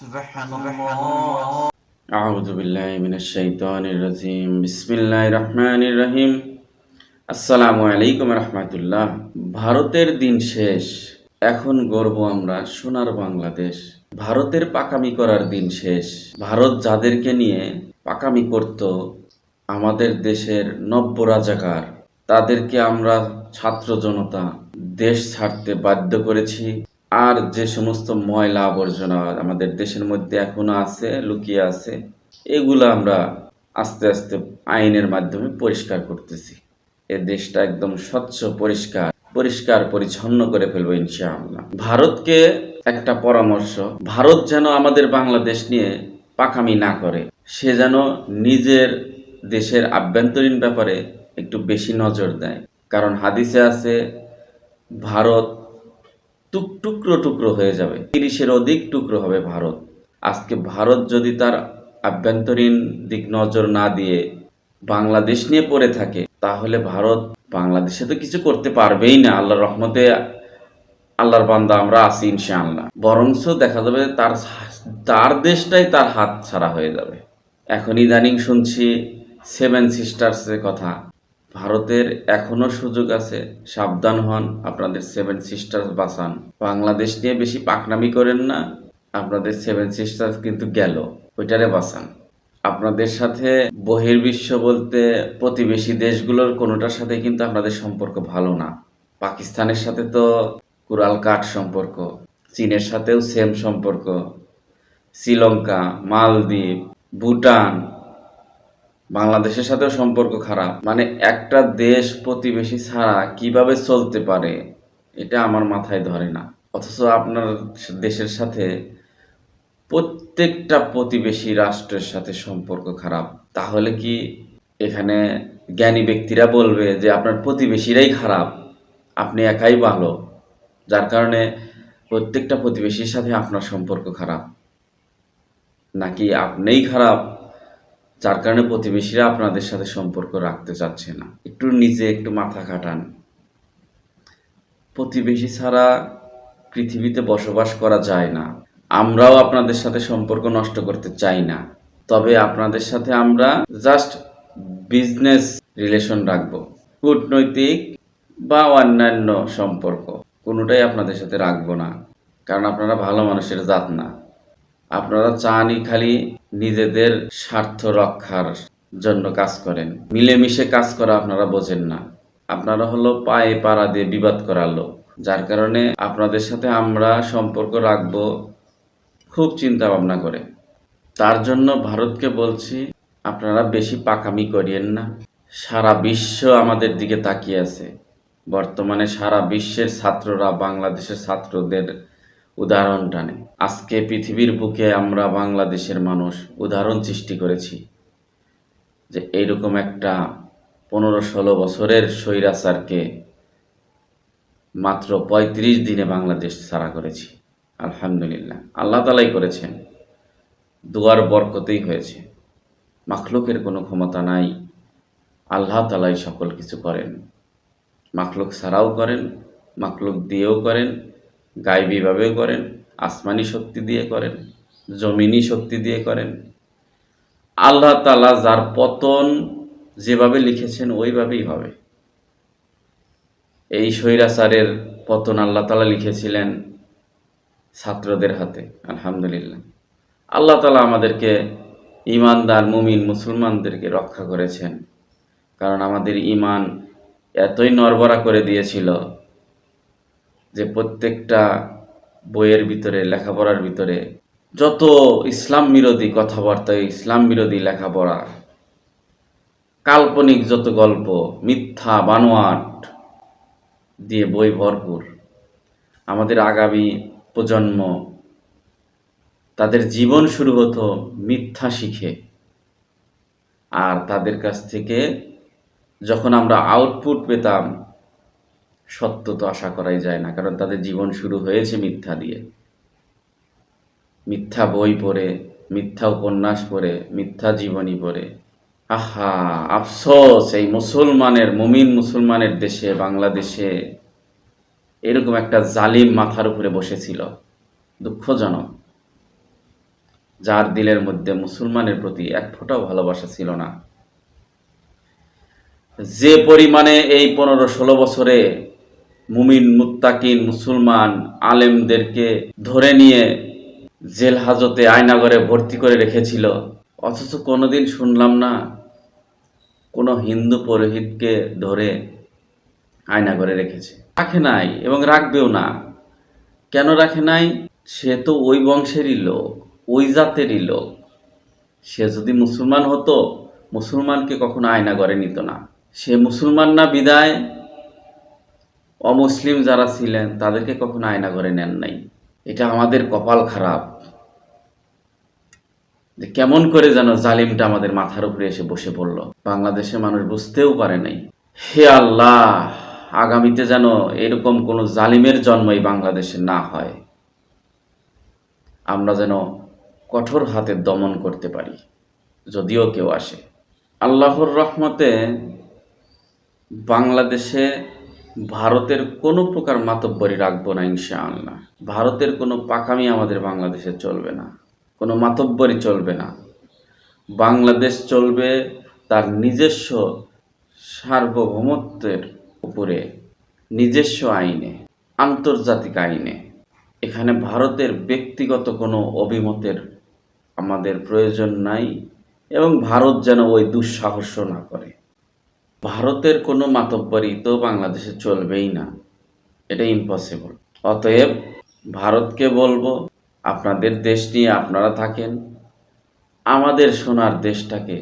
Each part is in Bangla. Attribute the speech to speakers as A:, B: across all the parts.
A: سبحان الله
B: أعوذ بالله من الشيطان الرجيم بسم الله الرحمن الرحيم আসসালামু আলাইকুম রহমতুল্লাহ ভারতের দিন শেষ এখন গর্ব আমরা সোনার বাংলাদেশ ভারতের পাকামি করার দিন শেষ ভারত যাদেরকে নিয়ে পাকামি করত আমাদের দেশের নব্য রাজাকার তাদেরকে আমরা ছাত্র জনতা দেশ ছাড়তে বাধ্য করেছি আর যে সমস্ত ময়লা আবর্জনা আমাদের দেশের মধ্যে এখনও আছে, লুকিয়ে আছে, এগুলো আমরা আস্তে আস্তে আইনের মাধ্যমে পরিষ্কার করতেছি। এ দেশটা একদম স্বচ্ছ, পরিষ্কার পরিষ্কার, পরিচ্ছন্ন করে ফেলব ইনশাআল্লাহ। ভারতকে একটা পরামর্শ, ভারত যেন আমাদের বাংলাদেশ নিয়ে পাকামি না করে, সে যেন নিজের দেশের আভ্যন্তরীণ ব্যাপারে একটু বেশি নজর দেয়। কারণ হাদিসে আছে, ভারত টুক টুকরো টুকরো হয়ে যাবে। তিরিশের অধিক টুকরো হবে ভারত। আজকে ভারত যদি তার আভ্যন্তরীণ দিক নজর না দিয়ে বাংলাদেশ নিয়ে পড়ে থাকে, তাহলে ভারত বাংলাদেশে তো কিছু করতে পারবেই না। আল্লাহর রহমতে আল্লাহর বান্দা আমরা আছি ইনশাআল্লাহ। বরংস দেখা যাবে তার তার দেশটাই তার হাত ছাড়া হয়ে যাবে। এখন ইদানিং শুনছি সেভেন সিস্টার্সের কথা। ভারতের এখনও সুযোগ আছে, সাবধান হন, আপনাদের সেভেন সিস্টার্স বাঁচান। বাংলাদেশ নিয়ে বেশি পাকনামি করেন না, আপনাদের সেভেন সিস্টার্স কিন্তু গেল, ওইটারে বাঁচান। আপনাদের সাথে বহির্বিশ্ব বলতে প্রতিবেশী দেশগুলোর কোনোটার সাথে কিন্তু আপনাদের সম্পর্ক ভালো না। পাকিস্তানের সাথে তো কুরাল কাঠ সম্পর্ক, চীনের সাথেও সেম সম্পর্ক। শ্রীলঙ্কা, মালদ্বীপ, ভুটান বাংলাদেশের সাথেও সম্পর্ক খারাপ। মানে একটা দেশ প্রতিবেশী ছাড়া কীভাবে চলতে পারে, এটা আমার মাথায় ধরে না। অথচ আপনার দেশের সাথে প্রত্যেকটা প্রতিবেশী রাষ্ট্রের সাথে সম্পর্ক খারাপ। তাহলে কি এখানে জ্ঞানী ব্যক্তিরা বলবে যে আপনার প্রতিবেশীরাই খারাপ? আপনি একাই ভালো। যার কারণে প্রত্যেকটা প্রতিবেশীর সাথে আপনার সম্পর্ক খারাপ। নাকি আপনিই খারাপ? যার কারণে প্রতিবেশীরা আপনাদের সাথে সম্পর্ক রাখতে চাচ্ছে না। একটু নিজে একটু মাথা খাটান। প্রতিবেশী ছাড়া পৃথিবীতে বসবাস করা যায় না। আমরাও আপনাদের সাথে সম্পর্ক নষ্ট করতে চাই না। তবে আপনাদের সাথে আমরা জাস্ট বিজনেস রিলেশন রাখব। কূটনৈতিক বা অন্যান্য সম্পর্ক, কোনোটাই আপনাদের সাথে রাখব না। কারণ আপনারা ভালো মানুষের জাত না। আপনারা চানই খালি নিজেদের স্বার্থ রক্ষার জন্য কাজ করেন। মিলেমিশে কাজ করা আপনারা বোঝেন না। আপনারা হলো পায়ে পাড়া দিয়ে বিবাদ করার লোক। যার কারণে আপনাদের সাথে আমরা সম্পর্ক রাখব খুব চিন্তা ভাবনা করে। তার জন্য ভারতকে বলছি, আপনারা বেশি পাকামি করিয়েন না। সারা বিশ্ব আমাদের দিকে তাকিয়ে আছে। বর্তমানে সারা বিশ্বের ছাত্ররা, বাংলাদেশের ছাত্রদের উদাহরণ টানে আজকে পৃথিবীর বুকে আমরা বাংলাদেশের মানুষ উদাহরণ সৃষ্টি করেছি যে এইরকম একটা পনেরো ষোলো বছরের স্বৈরাচারকে মাত্র পঁয়ত্রিশ দিনে বাংলাদেশ ছাড়া করেছি। আলহামদুলিল্লাহ। আল্লাহ তালাই করেছেন। দুয়ার বরকতেই হয়েছে। মাখলুকের কোনো ক্ষমতা নাই। আল্লাহ তালাই সকল কিছু করেন। মাখলুক ছাড়াও করেন, মাখলুক দিয়েও করেন গাইবীভাবেও করেন, আসমানি শক্তি দিয়ে করেন, জমিনি শক্তি দিয়ে করেন। আল্লাহ তালা যার পতন যেভাবে লিখেছেন ওইভাবেই হবে। এই স্বৈরাচারের পতন আল্লাহ তালা লিখেছিলেন ছাত্রদের হাতে, আলহামদুলিল্লাহ। আল্লাহ তালা আমাদেরকে ইমানদার মুমিন, মুসলমানদেরকে রক্ষা করেছেন। কারণ আমাদের ইমান এতই নরবরা করে দিয়েছিল যে প্রত্যেকটা বইয়ের ভিতরে, লেখাপড়ার ভিতরে যত ইসলাম বিরোধী কথাবার্তা, ইসলাম বিরোধী লেখাপড়া, কাল্পনিক যত গল্প, মিথ্যা, বানোয়াট দিয়ে বই ভরপুর, আমাদের আগামী প্রজন্ম তাদের জীবন শুরু হতো মিথ্যা শিখে। আর তাদের কাছ থেকে যখন আমরা আউটপুট পেতাম সত্য তো আশা করাই যায় না, কারণ তাদের জীবন শুরু হয়েছে মিথ্যা দিয়ে। মিথ্যা বই পড়ে, মিথ্যা উপন্যাস পড়ে, মিথ্যা জীবনী পড়ে। আহা, আফসোস, এই মুসলমানের, মুমিন মুসলমানের দেশে, বাংলাদেশে এরকম একটা জালিম মাথার উপরে বসেছিল। দুঃখজনক। যার দিলের মধ্যে মুসলমানের প্রতি এক ফোঁটাও ভালোবাসা ছিল না। যে পরিমাণে এই পনেরো ষোলো বছরে মুমিন, মুত্তাকিন, মুসলমান আলেমদেরকে ধরে নিয়ে জেল হাজতে আয়নাগরে ভর্তি করে রেখেছিল। অথচ কোনোদিন শুনলাম না কোনো হিন্দু পুরোহিতকে ধরে আয়নাগরে রেখেছে। রাখে নাই এবং রাখবেও না। কেন রাখে নাই? সে তো ওই বংশেরই লোক, ওই জাতেরই লোক। সে যদি মুসলমান হতো, মুসলমানকে কখনো আয়নাগরে নিত না। সে মুসলমান না বিদায় অমুসলিম যারা ছিলেন, তাদেরকে কখনো আয়না করে নেন নাই। এটা আমাদের কপাল খারাপ। যে কেমন করে যেন জালিমটা আমাদের মাথার উপরে এসে বসে পড়ল। বাংলাদেশে মানুষ বুঝতেও পারে নাই। হে আল্লাহ, আগামীতে যেন এরকম কোনো জালিমের জন্মই বাংলাদেশে না হয়। আমরা যেন কঠোর হাতে দমন করতে পারি, যদিও কেউ আসে। আল্লাহর রহমতে বাংলাদেশে ভারতের কোনো প্রকার মাতব্বরি রাখব না, ইনশাআল্লাহ। ভারতের কোনো পাকামি আমাদের বাংলাদেশে চলবে না। কোনো মাতব্বরি চলবে না। বাংলাদেশ চলবে তার নিজস্ব সার্বভৌমত্বের উপরে, নিজস্ব আইনে, আন্তর্জাতিক আইনে। এখানে ভারতের ব্যক্তিগত কোনো অভিমতের আমাদের প্রয়োজন নাই এবং ভারত যেন ওই দুঃসাহস না করে। ভারতের কোনো মাতব্বরি তো বাংলাদেশে চলবেই না। এটা ইম্পসিবল অতএব ভারতকে বলব, আপনাদের দেশ নিয়ে আপনারা থাকেন, আমাদের সোনার দেশটাকে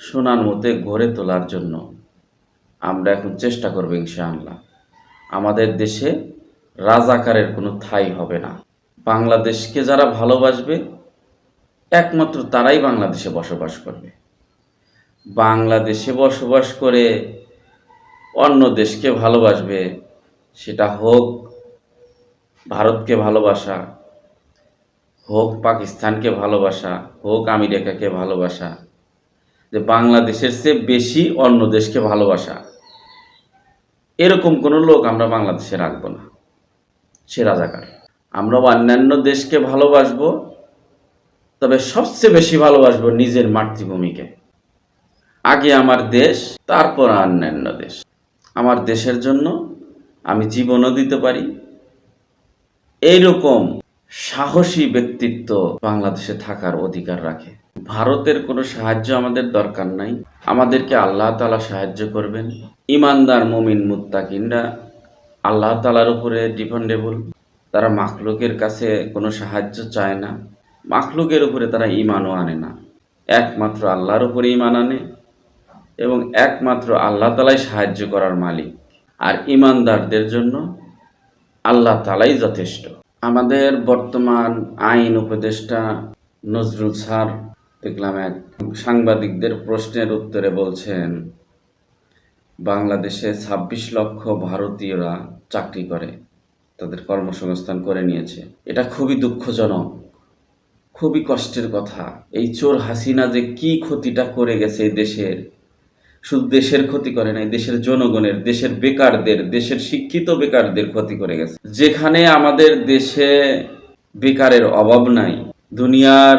B: সোনার মতে গড়ে তোলার জন্য আমরা এখন চেষ্টা করব ইনশাআল্লাহ। আমাদের দেশে রাজাকারের কোনো থাই হবে না। বাংলাদেশকে যারা ভালোবাসবে, একমাত্র তারাই বাংলাদেশে বসবাস করবে। বাংলাদেশে বসবাস করে অন্য দেশকে ভালোবাসবে, সেটা হোক ভারতকে ভালোবাসা, হোক পাকিস্তানকে ভালোবাসা, হোক আমেরিকাকে ভালোবাসা, যে বাংলাদেশের চেয়ে বেশি অন্য দেশকে ভালোবাসা। এরকম কোনো লোক আমরা বাংলাদেশে রাখব না। সে রাজাকার। আমরা অন্যান্য দেশকে ভালোবাসবো, তবে সবচেয়ে বেশি ভালোবাসবো নিজের মাতৃভূমিকে। আগে আমার দেশ, তারপর অন্যান্য দেশ। আমার দেশের জন্য আমি জীবনও দিতে পারি। এইরকম সাহসী ব্যক্তিত্ব বাংলাদেশে থাকার অধিকার রাখে। ভারতের কোনো সাহায্য আমাদের দরকার নাই। আমাদেরকে আল্লাহ তালা সাহায্য করবেন। ইমানদার মুমিন মুত্তাকিনরা আল্লাহ তালার উপরে ডিপেন্ডেবল তারা মাখলুকের কাছে কোনো সাহায্য চায় না। মাখলুকের উপরে তারা ইমানও আনে না। একমাত্র আল্লাহর উপরে ইমান আনে। এবং একমাত্র আল্লাহ তালাই সাহায্য করার মালিক। আর ইমানদারদের জন্য আল্লাহ তালাই যথেষ্ট। আমাদের বর্তমান আইন উপদেষ্টা নজরুল স্যার, দেখলাম এক সাংবাদিকদের প্রশ্নের উত্তরে বলছেন, বাংলাদেশে ছাব্বিশ লক্ষ ভারতীয়রা চাকরি করে, তাদের কর্মসংস্থান করে নিয়েছে। এটা খুবই দুঃখজনক, খুবই কষ্টের কথা। এই চোর হাসিনা যে কি ক্ষতিটা করে গেছে দেশের শুধু দেশের ক্ষতি করে নাই, দেশের জনগণের, দেশের বেকারদের, দেশের শিক্ষিত বেকারদের ক্ষতি করে গেছে। যেখানে আমাদের দেশে বেকারের অভাব নাই, দুনিয়ার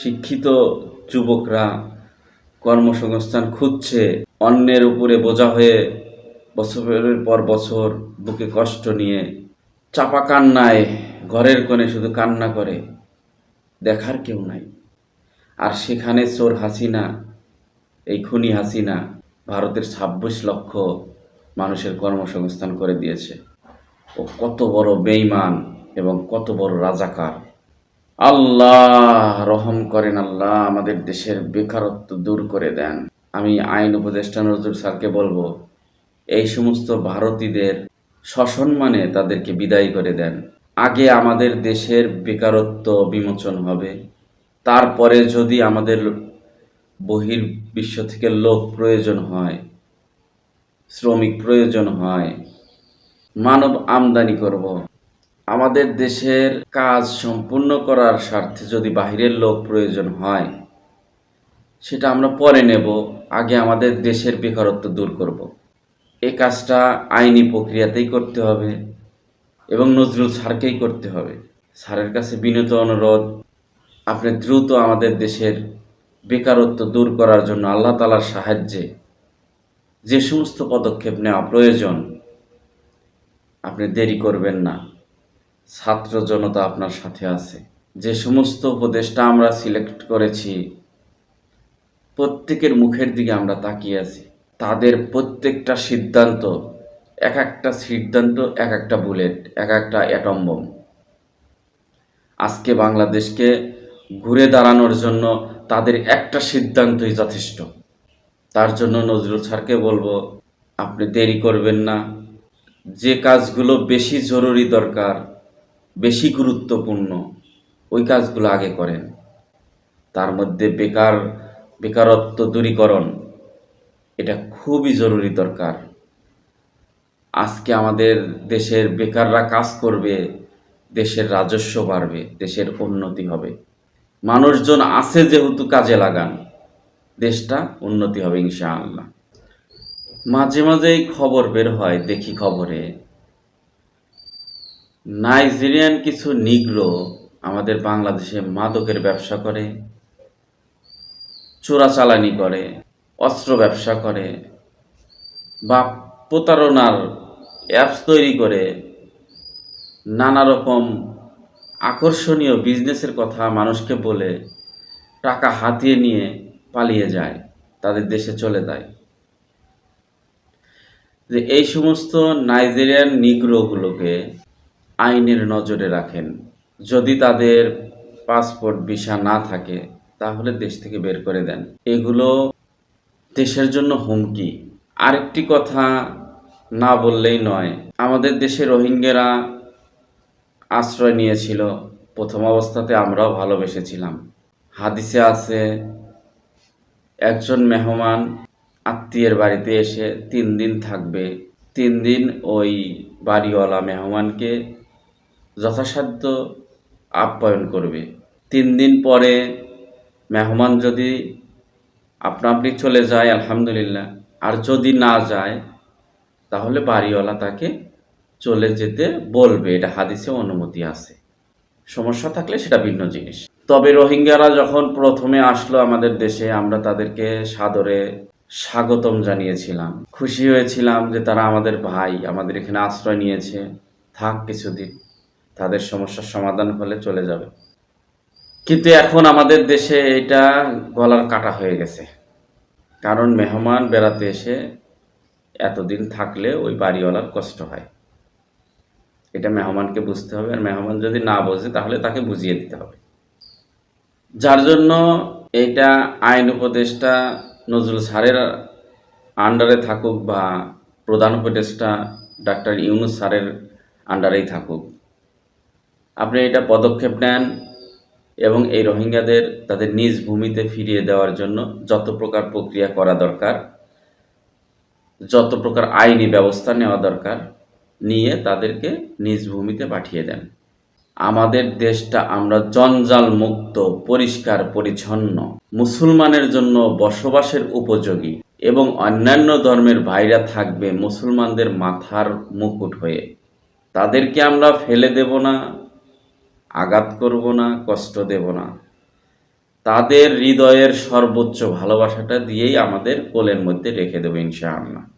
B: শিক্ষিত যুবকরা কর্মসংস্থান খুঁজছে, অন্যের উপরে বোঝা হয়ে বছরের পর বছর বুকে কষ্ট নিয়ে চাপা কান্নায় ঘরের কোণে শুধু কান্না করে, দেখার কেউ নাই। আর সেখানে চোর হাসিনা, এই খুনি হাসিনা ভারতের ছাব্বিশ লক্ষ মানুষের কর্মসংস্থান করে দিয়েছে। ও কত বড় বেইমান এবং কত বড় রাজাকার। আল্লাহ রহম করেন আল্লাহ আমাদের দেশের বেকারত্ব দূর করে দেন। আমি আইন উপদেষ্টা নজরুল স্যারকে বলব, এই সমস্ত ভারতীদের সসম্মানে তাদেরকে বিদায় করে দেন। আগে আমাদের দেশের বেকারত্ব বিমোচন হবে, তারপরে যদি আমাদের বহির বিশ্ব থেকে লোক প্রয়োজন হয়, শ্রমিক প্রয়োজন হয়, মানব আমদানি করব। আমাদের দেশের কাজ সম্পূর্ণ করার স্বার্থে যদি বাহিরের লোক প্রয়োজন হয়, সেটা আমরা পরে নেব, আগে আমাদের দেশের বেকারত্ব দূর করব। এ কাজটা আইনি প্রক্রিয়াতেই করতে হবে এবং নজরুল স্যারকেই করতে হবে। স্যারের কাছে বিনীত অনুরোধ, আপনি দ্রুত আমাদের দেশের বেকারত্ব দূর করার জন্য আল্লাহ তালার সাহায্যে যে সমস্ত পদক্ষেপ নেওয়া প্রয়োজন, আপনি দেরি করবেন না। ছাত্র জনতা আপনার সাথে আছে। যে সমস্ত উপদেশটা আমরা সিলেক্ট করেছি, প্রত্যেকের মুখের দিকে আমরা তাকিয়ে আছি। তাদের প্রত্যেকটা সিদ্ধান্ত, এক একটা সিদ্ধান্ত, এক একটা বুলেট, এক একটা অ্যাটম বোম। আজকে বাংলাদেশকে ঘুরে দাঁড়ানোর জন্য তাদের একটা সিদ্ধান্তই যথেষ্ট। তার জন্য নজরুল স্যারকে বলব, আপনি দেরি করবেন না। যে কাজগুলো বেশি জরুরি দরকার, বেশি গুরুত্বপূর্ণ, ওই কাজগুলো আগে করেন। তার মধ্যে বেকার, বেকারত্ব দূরীকরণ, এটা খুবই জরুরি দরকার। আজকে আমাদের দেশের বেকাররা কাজ করবে, দেশের রাজস্ব বাড়বে, দেশের উন্নতি হবে। মানুষজন আছে যেহেতু কাজে লাগান, দেশটা উন্নতি হবে ইনশাআল্লাহ। মাঝে মাঝেই খবর বের হয়, দেখি খবরে। নাইজেরিয়ান কিছু নিগ্রো আমাদের বাংলাদেশে মাদকের ব্যবসা করে, চোরাচালানি করে, অস্ত্র ব্যবসা করে, বা প্রতারণার অ্যাপস তৈরি করে, নানা রকম আকর্ষণীয় বিজনেসের কথা মানুষকে বলে টাকা হাতিয়ে নিয়ে পালিয়ে যায়, তাদের দেশে চলে যায়। যে এই সমস্ত নাইজেরিয়ান নিগ্রোগুলোকে আইনের নজরে রাখেন। যদি তাদের পাসপোর্ট ভিসা না থাকে, তাহলে দেশ থেকে বের করে দেন। এগুলো দেশের জন্য হুমকি। আরেকটি কথা না বললেই নয়, আমাদের দেশে রোহিঙ্গারা আশ্রয় নিয়েছিল, প্রথম অবস্থাতে আমরাও ভালোবেসেছিলাম। হাদিসে আছে, একজন মেহমান আত্মীয়ের বাড়িতে এসে তিন দিন থাকবে। তিন দিন ওই বাড়িওয়ালা মেহমানকে যথাসাধ্য আপ্যায়ন করবে। তিন দিন পরে মেহমান যদি আপনা আপনি চলে যায়, আলহামদুলিল্লাহ, আর যদি না যায়, তাহলে বাড়িওয়ালা তাকে চলে যেতে বলবে, এটা হাদিসে অনুমতি আছে। সমস্যা থাকলে সেটা ভিন্ন জিনিস। তবে রোহিঙ্গারা যখন প্রথমে আসলো আমাদের দেশে, আমরা তাদেরকে সাদরে স্বাগতম জানিয়েছিলাম। খুশি হয়েছিলাম যে তারা আমাদের ভাই, আমাদের এখানে আশ্রয় নিয়েছে। থাক কিছুদিন, তাদের সমস্যার সমাধান হলে চলে যাবে। কিন্তু এখন আমাদের দেশে এটা গলার কাটা হয়ে গেছে। কারণ মেহমান বেড়াতে এসে এতদিন থাকলে ওই বাড়িওয়ালার কষ্ট হয়। এটা মেহমানকে বুঝতে হবে, আর মেহমান যদি না বোঝে তাহলে তাকে বুঝিয়ে দিতে হবে। যার জন্য এটা আইন উপদেষ্টা নজরুল স্যারের আন্ডারে থাকুক বা প্রধান উপদেষ্টা ডাক্তার ইউনুস স্যারের আন্ডারেই থাকুক, আপনি এটা পদক্ষেপ নেন এবং এই রোহিঙ্গাদের তাদের নিজ ভূমিতে ফিরিয়ে দেওয়ার জন্য যত প্রকার প্রক্রিয়া করা দরকার, যত প্রকার আইনি ব্যবস্থা নেওয়া দরকার নিয়ে তাদেরকে নিজ ভূমিতে পাঠিয়ে দেন। আমাদের দেশটা আমরা জঞ্জাল মুক্ত, পরিষ্কার, পরিচ্ছন্ন, মুসলমানের জন্য বসবাসের উপযোগী এবং অন্যান্য ধর্মের ভাইরা থাকবে মুসলমানদের মাথার মুকুট হয়ে। তাদেরকে আমরা ফেলে দেব না, আঘাত করব না, কষ্ট দেব না। তাদের হৃদয়ের সর্বোচ্চ ভালোবাসাটা দিয়েই আমাদের কোলের মধ্যে রেখে দেবো ইনশাআল্লাহ।